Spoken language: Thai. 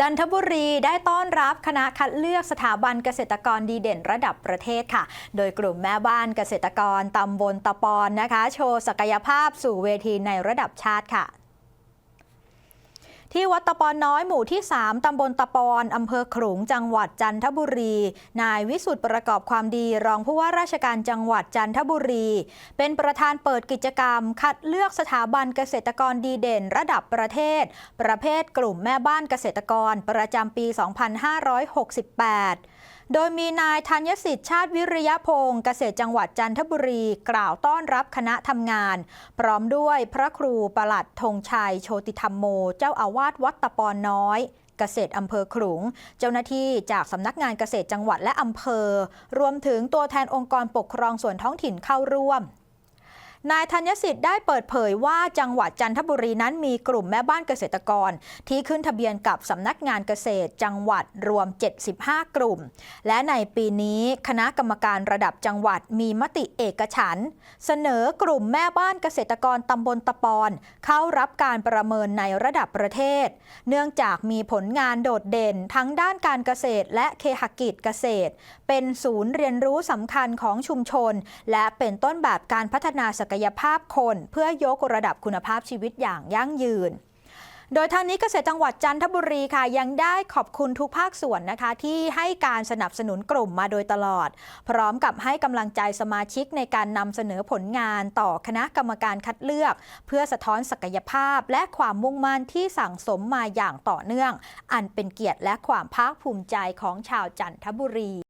จันทบุรีได้ต้อนรับคณะคัดเลือกสถาบันเกษตรกรดีเด่นระดับประเทศค่ะ โดยกลุ่มแม่บ้านเกษตรกรตำบลตะปอนนะคะ โชว์ศักยภาพสู่เวทีในระดับชาติค่ะ ที่วัดตะปอนน้อยหมู่ที่ 3 ตำบลตะปอนอำเภอขลุง จังหวัดจันทบุรี นายวิสุทธ์ประกอบความดี รองผู้ว่าราชการจังหวัดจันทบุรี เป็นประธานเปิดกิจกรรม คัดเลือกสถาบันเกษตรกรดีเด่น ระดับประเทศ ประเภทกลุ่มแม่บ้านเกษตรกรประจำปี 2568 โดยมีนายธัญสิทธิ์ชาติวิริยพงศ์เกษตรจังหวัดจันทบุรีกล่าวต้อนรับคณะทำงาน พร้อมด้วยพระครูประหลัดธงชัย โชติธรรมโม เจ้าอาวาสวัดตะปอนน้อยเกษตรอำเภอขลุง เจ้าหน้าที่จากสำนักงานเกษตรจังหวัดและอำเภอ รวมถึงตัวแทนองค์กรปกครองส่วนท้องถิ่นเข้าร่วม นายธัญสิทธิ์ได้เปิดเผยว่าจังหวัดจันทบุรีนั้นมีกลุ่มแม่บ้านเกษตรกร ที่ขึ้นทะเบียนกับสำนักงานเกษตร จังหวัดรวม 75 กลุ่ม และในปีนี้คณะกรรมการระดับจังหวัดมีมติเอกฉัน เสนอกลุ่มแม่บ้านเกษตรกรตำบลตะปอน เข้ารับการประเมินในระดับประเทศ เนื่องจากมีผลงานโดดเด่นทั้งด้านการเกษตร และเคหกิจเกษตร เป็นศูนย์เรียนรู้สำคัญของชุมชน และเป็นต้นแบบการพัฒนาศักยภาพคน เพื่อยกระดับคุณภาพชีวิตอย่างยั่งยืนโดยทางนี้เกษตรจังหวัดจันทบุรีค่ะ ยังได้ขอบคุณทุกภาคส่วนนะคะ ที่ให้การสนับสนุนกลุ่มมาโดยตลอด พร้อมกับให้กำลังใจสมาชิกในการนำเสนอผลงานต่อคณะกรรมการคัดเลือก เพื่อสะท้อนศักยภาพและความมุ่งมั่นที่สั่งสมมาอย่างต่อเนื่อง อันเป็นเกียรติและความภาคภูมิใจของชาวจันทบุรี